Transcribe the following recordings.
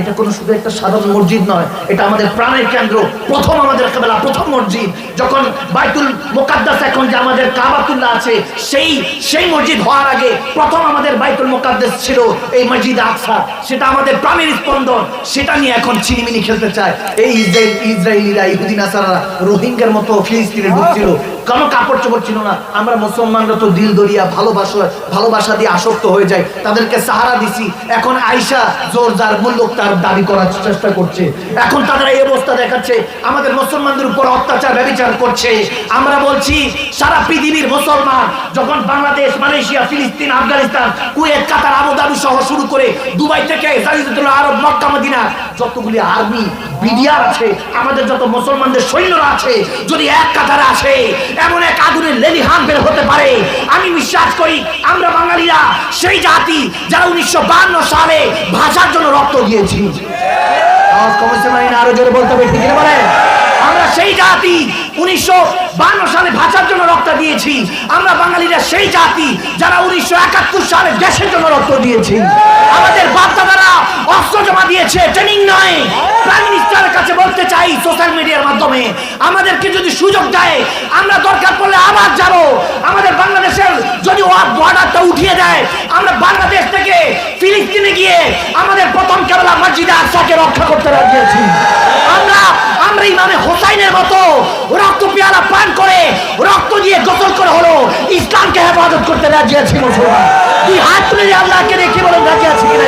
এটা কোনো শুধু একটা সাধারণ মসজিদ নয়, এটা আমাদের প্রাণের কেন্দ্র, প্রথম আমাদের কেবলা, প্রথম মসজিদ। যখন বাইতুল মোকাদ্দাস এখন যে আমাদের কাবাতুল্লাহ আছে, সেই সেই মসজিদ হওয়ার আগে প্রথম আমাদের বাইতুল মোকাদ্দাস ছিল এই মসজিদ আকসা। সেটা আমাদের প্রাণের স্পন্দন, সেটা নিয়ে এখন চিনিমিনি খেলতে চায়। এই ইসরায়েল ইসরায়েলিরা, ইহুদি, নাসারারা, রোহিঙ্গার মতো ফিলিস্তিনে ঢুকছিল কোনো কাপড় চোপড় ছিল না। আমরা মুসলমানরা তো দিল দরিয়া, ভালোবাসা ভালোবাসা দিয়ে আসক্ত হয়ে যায় তাদেরকে সাহারা দিছি। এখন আইসা জোর যার মূল্য তার দাবি করার চেষ্টা করছে। এখন তাদের এই অবস্থা দেখাচ্ছে। আমাদের মুসলমানদের উপর অত্যাচার, ব্যবচার করছে। আমরা বলছি, সারা পৃথিবীর মুসলমান যখন বাংলাদেশ, মালয়েশিয়া, ফিলিস্তিন, আফগানিস্তান, কুয়েত, কাতার, আবুধাবি সহ শুরু করে দুবাই থেকে আরব, মক্কা, মদিনা যতগুলি আর্মি বিডিআর আছে, আমাদের যত মুসলমানদের সৈন্যরা আছে, যদি এক কাতারে আসে, এমন এক আগুনের লেলিহান বের হতে পারে। আমি বিশ্বাস করি, আমরা বাঙালিরা সেই জাতি যারা উনিশশো সালে ভাষার জন্য রক্ত দিয়েছি। মানে আরও জোরে বলতে হবে আমরা সেই জাতি উনিশশো সালে দিয়েছি। আমরা বাঙালিরা সেই জাতি যারা উনিশশো একাত্তর সালে দেশের জন্য রক্ত দিয়েছি। আমাদের বাচ্চাদারা অস্ত্র জমা দিয়েছে ট্রেনিং নয়। প্রাইম মিনিস্টারের কাছে বলতে চাই সোশ্যাল মিডিয়ার মাধ্যমে। আমাদেরকে যদি সুযোগ দেয়, আমরা দরকার পড়লে আবার যাব। আমাদের বাংলাদেশের যদি বর্ডারটা উঠিয়ে দেয়, আমরা বাংলাদেশ থেকে ফিলিস্তিনে গিয়ে আমাদের প্রথম কেবলা মসজিদে আকসাকে রক্ষা করতে আমরা ইমামে হোসাইনের মতো রক্ত পেয়ালা পান করে, রক্ত দিয়ে গোসল করে হলো, ইসলামকে হেফাজত করতে রাজি আছি মুসলমান। হাত তুলে আল্লাহকে বলেন, রাজি আছি কিনা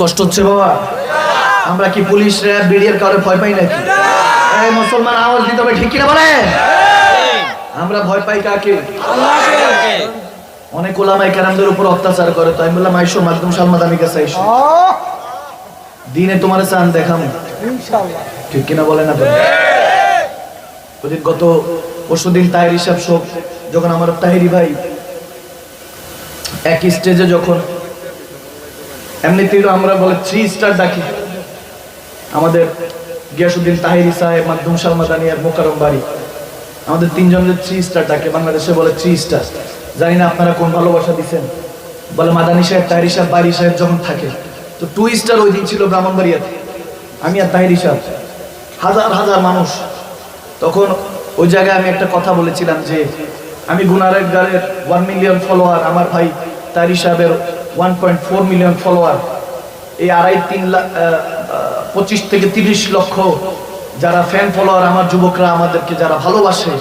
কষ্ট হচ্ছে বাবা। আমরা কি পুলিশ র্যাব, বিডিআর কাউরে ভয় পাই নাকি? এই মুসলমান আওয়াজ দিতে হবে ঠিক কিনা বলে? আমরা ভয় পাই কাকে? অনেক ওলামাই কেরামদের উপর অত্যাচার করে তো আমি বললাম আইসো মাধ্যম সালমাদানি কাছে আইসো। দিনে তোমার চান দেখাম। ঠিক কিনা বলে না ওদিন গত পরশু দিন তাহের হিসাব শোক যখন আমার তাহেরি ভাই এক স্টেজে যখন এমনিতেই আমরা বলে থ্রি স্টার ডাকি আমাদের গিয়াসুদ্দিন তাহিরি সাহেব, মাধ্যম আর মোকারম বাড়ি। আমাদের তিনজনের থ্রি স্টার ডাকে বাংলাদেশে বলে থ্রি স্টার জানি না আপনারা কোন ভালোবাসা দিচ্ছেন বলে মাদানি সাহেব, তাহিরি সাহেব, বাড়ি সাহেব যখন থাকে, তো টু স্টার ওই দিন ছিল ব্রাহ্মণবাড়িয়াতে। আমি আর তাহিরি সাহেব, হাজার হাজার মানুষ। তখন ওই জায়গায় আমি একটা কথা বলেছিলাম যে, আমি গুনারের গাড়ের ওয়ান মিলিয়ন ফলোয়ার আমার ভাই তারি সাহেবের one point four million follower এই আড়াই তিন লাখ পঁচিশ থেকে তিরিশ লক্ষ যারা ফ্যান ফলোয়ার আমার যুবকরা আমাদেরকে যারা ভালোবাসে,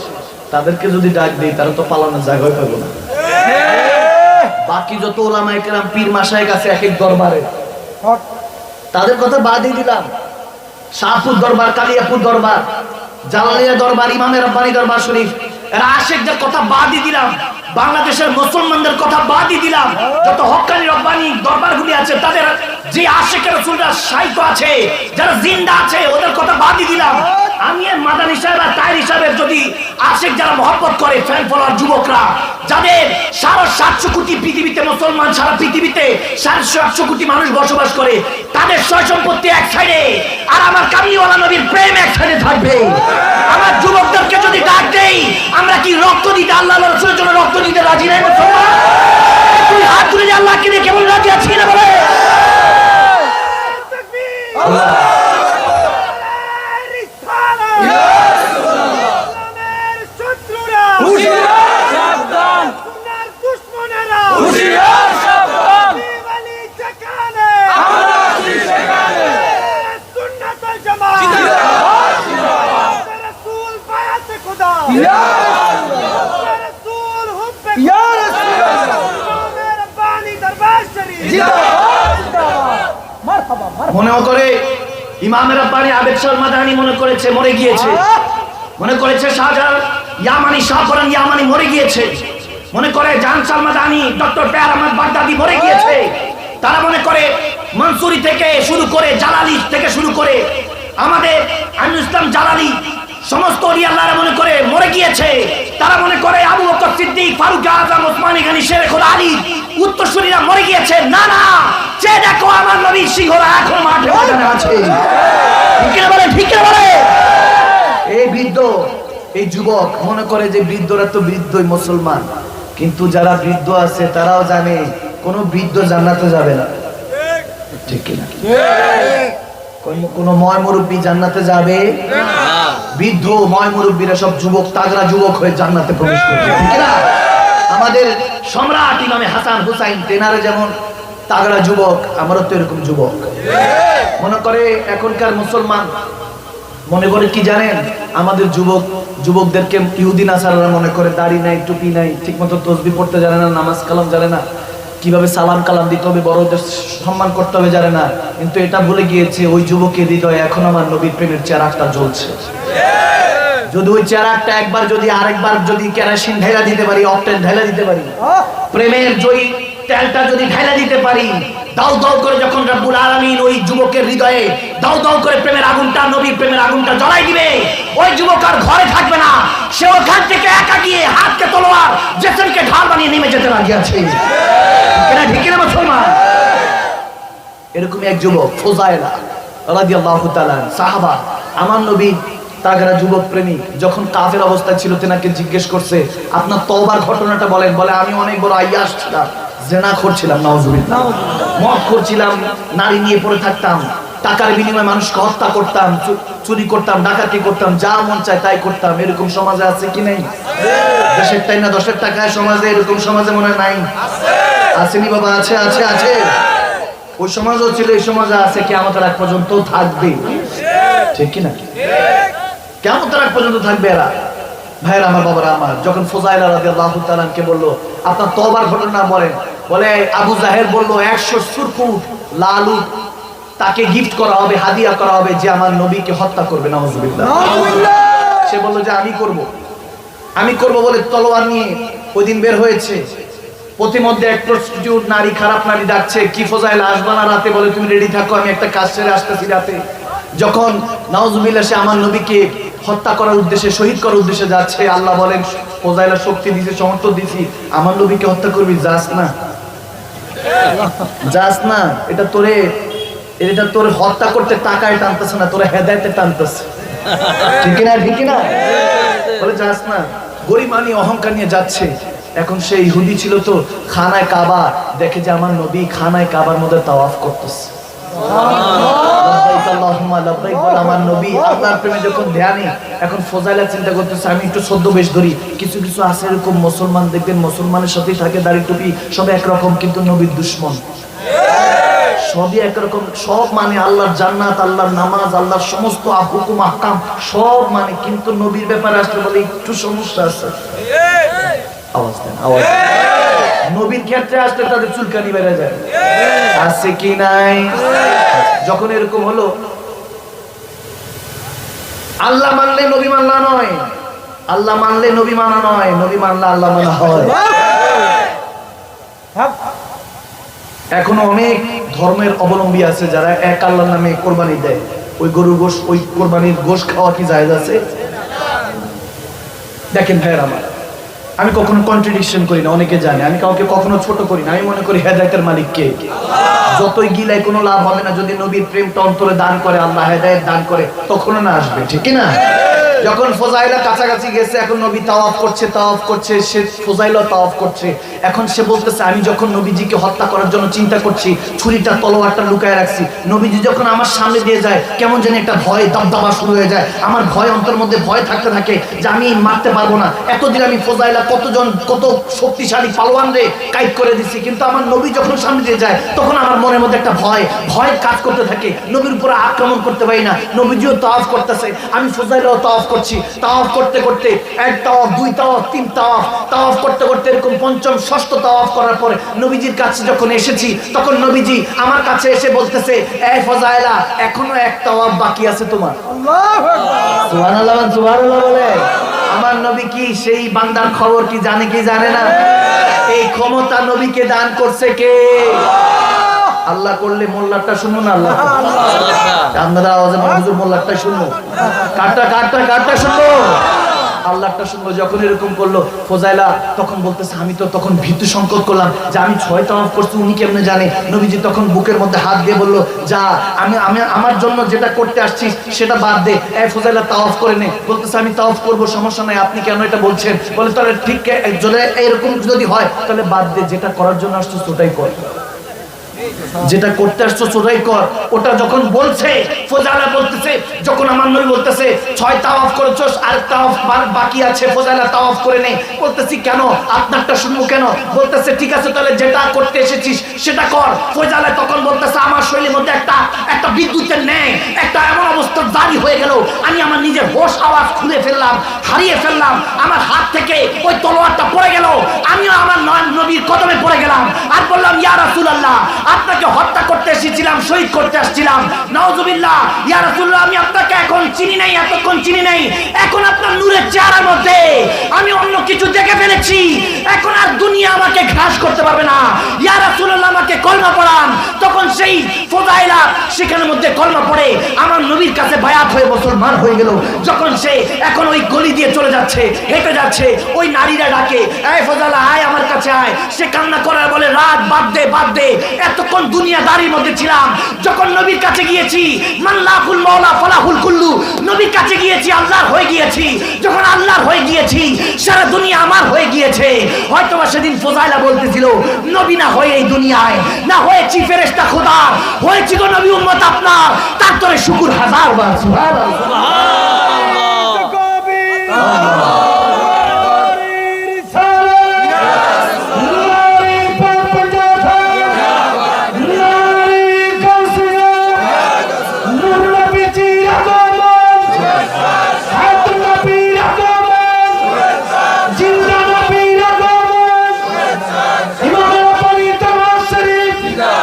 তাদেরকে যদি ডাক দিই, তারা তো পালানোর জায়গায় পাবো না। বাকি যত ওলামাই কেরাম পীর মাসায় কাছে এক এক দরবারে। তাদের কথা বাদই দিলাম। শাহপুর দরবার, কালিয়াপুর দরবার, জালালিয়া দরবার, ইমামের রব্বানি দরবার শরীফ, এরা আশেকদের কথা বাদই দিলাম। বাংলাদেশের মুসলমানদের কথা বাদই দিলাম। যত হকানি, রব্বানি দরবারগুলি আছে, তাদের যে আশেকের রসুলরা সাহিত্য আছে, যারা জিন্দা আছে, ওদের কথা বাদই দিলাম। আমি মাদানি সাহেব আর তাইর হিসাবে যদি আশেক যারা মহব্বত করে ফ্যান ফলোয়ার যুবকরা, যাদের সাড়ে সাতশো কোটি পৃথিবীতে মুসলমান, সারা পৃথিবীতে সাড়ে সাতশো কোটি মানুষ বসবাস করে, তাদের সয় সম্পত্তি এক সাইডে আর আমার কামিওয়ালা নবীর প্রেম এক সাইডে থাকবে। আমার যুবকদেরকে যদি ডাক দেই, আমরা কি রক্ত দিতে আল্লাহ রসুলের জন্য রক্ত দিতে রাজি নাই মুসলমান? তুই হাত তুলে আল্লাহকে কেমন রাজি আছি না বলে? ইসলামের মনে করে ইমামের আব্বানি আবেদ শর্মা দানি মনে করেছে মরে গিয়েছে। মনে করেছে শাহজাহান ইয়ামানি শাহরান ইয়ামানি মরে গিয়েছে। মনে করে জাহান সালমাদানি ডক্টর পেয়ার আহমদ বাগদাদি মরে গিয়েছে। তারা মনে করে মনসুরি থেকে শুরু করে জালালি থেকে শুরু করে আমাদের আমিনুল ইসলাম জালালি সমস্ত অলিয়াল্লাহরা মনে করে মরে গিয়েছে। তারা মনে করে আবু বকর সিদ্দিক ফারুক আজম ওসমানী গানি শেরেখুল আলী উত্তরসূরিরা মরে গিয়েছে। না না যে দেখো আমার নবীর সিংহরা এখন মাঠে ময়দানে আছে। ঠিক বলে ঠিক বলে এই বৃদ্ধ এই যুবক মনে করে যে বৃদ্ধরা তো বৃদ্ধই মুসলমান। কিন্তু যারা বৃদ্ধ আছে তারাও জানে কোন বৃদ্ধ জান্নাতে যাবে না। ঠিক কিনা? কোন- কোন ময় মুরব্বী জান্নাতে যাবে বৃদ্ধ ময় মুরব্বীরা, সব যুবক তাগরা যুবক হয়ে জান্নাতে প্রবেশ করবে আমাদের সম্রাট ইমামে হাসান হুসাইন, তেনারে যেমন তাগরা যুবক, আমারও তো এরকম যুবক। মনে করে এখনকার মুসলমান, মনে করে কি জানেন? আমাদের যুবক, যুবকদেরকে ইহুদি, নাসারারা মনে করে দাড়ি নাই, টুপি নাই ঠিক মতো তসবি পড়তে জানে না, নামাজ কালাম জানে না। কীভাবে সালাম কালাম দিতে হবে, বড়দের সম্মান করতে হবে জানে না। কিন্তু এটা ভুলে গিয়েছে, ওই যুবকের হৃদয়ে এখন আমার নবীর প্রেমের চেরাকটা জ্বলছে। যদি ওই চেরাকটা একবার যদি আরেকবার যদি কেরাসিন ঢেলা দিতে পারি অপটেল ঢেলা দিতে পারি, প্রেমের জয়ী তেলটা যদি ঢেলা দিতে পারি দাও দাও করে যখন যুবকের হৃদয়ে দাও দাও করে প্রেমের আগুনটা, নবীর প্রেমের আগুনটা জ্বালাই দিবে। ওই যুবক আর ঘরে থাকবে না। সে ওখান থেকে একা গিয়ে হাতকে তলোয়ার, জেসনকে ঢাল বানিয়ে নেমে যেতে রাজি আছে। কেনা ঠিক না মুসলমান? এরকমই এক যুবক, ফোজাইলা রাদিয়াল্লাহু তাআলা সাহাবা, আমার নবী, তাগরা যুবক প্রেমিক, যখন কাফের অবস্থায় ছিল, তেনাকে জিজ্ঞেস করছে, আপনার তওবার ঘটনাটা বলেন। বলে, আমি অনেক বড় আইয়াস ছিলাম জেনা করছিলাম, নাউজুবিল্লাহ। মদ করছিলাম, নারী নিয়ে পড়ে থাকতাম, টাকার বিনিময়ে মানুষকে হত্যা করতাম চুরি করতাম, ডাকাতি করতাম, যা মন চায় তাই করতাম। এরকম সমাজে আছে কি নাই? দেশের টাই না, দশের টাকায় সমাজে এরকম সমাজে মনে নাই? আসেনি বাবা, আছে আছে আছে। ওই সমাজও ছিল, এই সমাজে আছে কেমন আগ পর্যন্ত থাকবে। ঠিক কিনা? কেমন তার আগ পর্যন্ত থাকবে এরা। ভাইয়ের, আমার বাবারা, আমার। যখন ফোজাইলা আল্লাহ তালামকে বলল, আপনার তবার ঘটনা বলেন বলে আবু জাহের বলল একশো সুরকুট লালু তাকে গিফট করা হবে হাদিয়া করা হবে যে আমার নবীকে হত্যা করবে সে বলল যে আমি করব। আমি করব বলে তলোয়ার নিয়ে ওই দিন বের হয়েছে। প্রতিমধ্যে এক প্রস্টিটিউট নারী খারাপ নারী ডাকছে কি ফজাইল আসবা না রাতে? বলে তুমি রেডি থাকো আমি একটা কাজ সেরে আসতেছি রাতে। যখন নাউজুবিল্লাহ সে আমার নবীকে হত্যা করার উদ্দেশ্যে শহীদ করার উদ্দেশ্যে যাচ্ছে আল্লাহ বলেন ফজাইলা শক্তি দিছে সমর্থন দিছি আমার নবীকে হত্যা করবি যাস না। যাস না, এটা তোরে, এটা তোর হত্যা করতে টাকায় টানতেছে না, তোরে হেদায়তে টানতেছে। ঠিক না ঠিক না বলে, যাস না গরিমানি অহংকার নিয়ে যাচ্ছে। এখন সেই ইহুদি ছিল তো, খানায় কাবা, দেখে যে আমার নবী খানায় কাবার মধ্যে তাওয়াফ করতেছে। নবীর দুশ্মন। সবই একরকম, সব মানে আল্লাহর জান্নাত, আল্লাহর নামাজ, আল্লাহর সমস্ত হুকুম আহকাম, সব মানে কিন্তু নবীর ব্যাপারে আসলে বলে একটু সমস্যা আছে। আওয়াজ দেন, আওয়াজ। নবীর ক্ষেত্রে আসলে তাদের চুলকানি বেড়ে যায়। আছে কি নাই? যখন এরকম হলো, আল্লাহ মানলে নবী মানলা নয়, আল্লাহ মানলে নবী মানা নয়, নবী মানলে আল্লাহ মানা হয়। এখনও অনেক ধর্মের অবলম্বী আছে যারা এক আল্লাহর নামে কোরবানি দেয়। ওই গরু গোশ, ওই কোরবানির গোশ খাওয়া কি জায়গা আছে? দেখেন ভাইয়ের আমার। আমি কখনো কন্ট্রাডিকশন করি না, অনেকে জানে। আমি কাউকে কখনো ছোট করি না, আমি মনে করি হেদায়তের মালিক কে? যতই গিলায় কোনো লাভ হবে না, যদি নবীর প্রেমটা অন্তরে দান করে, আল্লাহ হেদায়ত দান করে, তখনও না আসবে, ঠিক না? যখন ফোজাইলা কাছাকাছি গেছে, এখন নবী তাওয়াফ করছে তাওয়াফ করছে, সে ফোজাইলা তাওয়াফ করছে। এখন সে বলতেছে, আমি যখন নবীজিকে হত্যা করার জন্য চিন্তা করছি, ছুরিটা, তলোয়ারটা লুকায় রাখছি, নবীজি যখন আমার সামনে দিয়ে যায়, কেমন যেন একটা ভয়, দবদবা শুরু হয়ে যায়। আমার ভয় অন্তর মধ্যে ভয় থাকতে থাকে যে আমি মারতে পারব না। এতদিন আমি ফোজাইলা কতজন, কত শক্তিশালী পালোয়ান রে কাইট করে দিছি, কিন্তু আমার নবী যখন সামনে দিয়ে যায়, তখন আমার মনের মধ্যে একটা ভয় ভয় কাজ করতে থাকে। নবীর উপরে আক্রমণ করতে পারি না। নবীজিও তাওয়াফ করতেছে, আমি ফোজাইলাও তাওয়াফ করছি তাওয়াফ করতে করতে এক তাওয়াফ দুই তাওয়াফ তিন তাওয়াফ তাওয়াফ করতে করতে এরকম পঞ্চম ষষ্ঠ তাওয়াফ করার পরে নবীজির কাছে যখন এসেছি তখন নবীজি আমার কাছে এসে বলতেছে এই ফজাইলা এখনও এক তাওয়াফ বাকি আছে তোমার। সুবহানাল্লাহ সুবহানাল্লাহ বলে আমার নবী কি সেই বান্দার খবর কি জানে কি জানে না? এই ক্ষমতা নবীকে দান করছে কে? আল্লাহ করলে মোল্লারটা শুনুন না আল্লাহ আপনারা আওয়াজে হুজুর মোল্লারটা শুনব কারটা কারটা কারটা শুনব আল্লাহটা যখন এরকম করল ফোজাইলা তখন বলতেছে আমি তো তখন ভীতু সংকট করলাম যে আমি ছয় করছি উনি কেমনে জানে? নবীজি তখন বুকের মধ্যে হাত দিয়ে বলল যা আমি আমি আমার জন্য যেটা করতে আসছিস সেটা বাদ দে। এ ফোজাইলা তাওয়াফ করে নে। বলতেছে আমি তাওয়াফ করব সমস্যা নাই আপনি কেন এটা বলছেন? বলে তাহলে ঠিক যদি এরকম যদি হয় তাহলে বাদ দে যেটা করার জন্য আসছিস ওটাই কর। যেটা করতে আসছো চোরাই কর। ওটা যখন বলছে ফোজালা বলতেছে যখন আমার নবী বলতেছে, ছয় তাওয়াফ করেছস আর তাওয়াফ বাকি আছে ফোজালা তাওয়াফ করে নে। বলতেছি, কেন? আপনারটা শুনব কেন? বলতেছে, ঠিক আছে, তাহলে যেটা করতে এসেছিস, সেটা কর। ফোজালা তখন বলতেছে, আমার শরীরের মধ্যে একটা একটা বিদ্যুতের ন্যায়, একটা এমন অবস্থা জারি হয়ে গেল। আমি আমার নিজের হোশ আওয়াজ খুলে ফেললাম, হারিয়ে ফেললাম। আমার হাত থেকে ওই তলোয়ারটা পড়ে গেল। আমিও আমার নয়- নবীর কদমে পড়ে গেলাম। আর বললাম, ইয়া রাসূলুল্লাহ, আপনাকে হত্যা করতে এসেছিলাম, শহীদ করতে আসছিলাম। নাউজুবিল্লাহ, ইয়া রাসূলুল্লাহ, আমি আপনাকে এখন চিনি নাই, এতক্ষণ চিনি নাই। এখন আপনার নূরের চেহারার মধ্যে আমি অন্য কিছু দেখে ফেলেছি। এখন আর দুনিয়া আমাকে ঘাস করতে পারবে না। ইয়া রাসূলুল্লাহ, আমাকে কলমা পড়ান। তখন সেই ফোদাইলা সেখানের মধ্যে কলমা পড়ে আমার নবীর কাছে বায়াত হয়ে মুসলমান হয়ে গেল। যখন সে এখন ওই গলি দিয়ে চলে যাচ্ছে, হেঁটে যাচ্ছে, ওই নারীরা ডাকে, এই ফজালা আয় আমার কাছে আয়। সে কান্না করার বলে, রাত, বাদ দে বাদ দে। এতক্ষণ দুনিয়াদারির মধ্যে ছিলাম। যখন নবীর কাছে গিয়েছি মাল্লাহুল মাওলা ফালাহুল কুল্লু, নবীর কাছে গিয়েছি, আল্লাহর হয়ে গিয়েছি। যখন আল্লাহর হয়ে গিয়েছি, সারা দুনিয়া আমার হয়ে গিয়েছে। হয়তো সেদিন ফোজাইলা বলতেছিল নবী না হয়ে এই দুনিয়ায় না হয়ে চিফেরেস্তা খোদার হয়েছি গো নবী উম্মত আপনার তারপরে শুকুর হাজার বার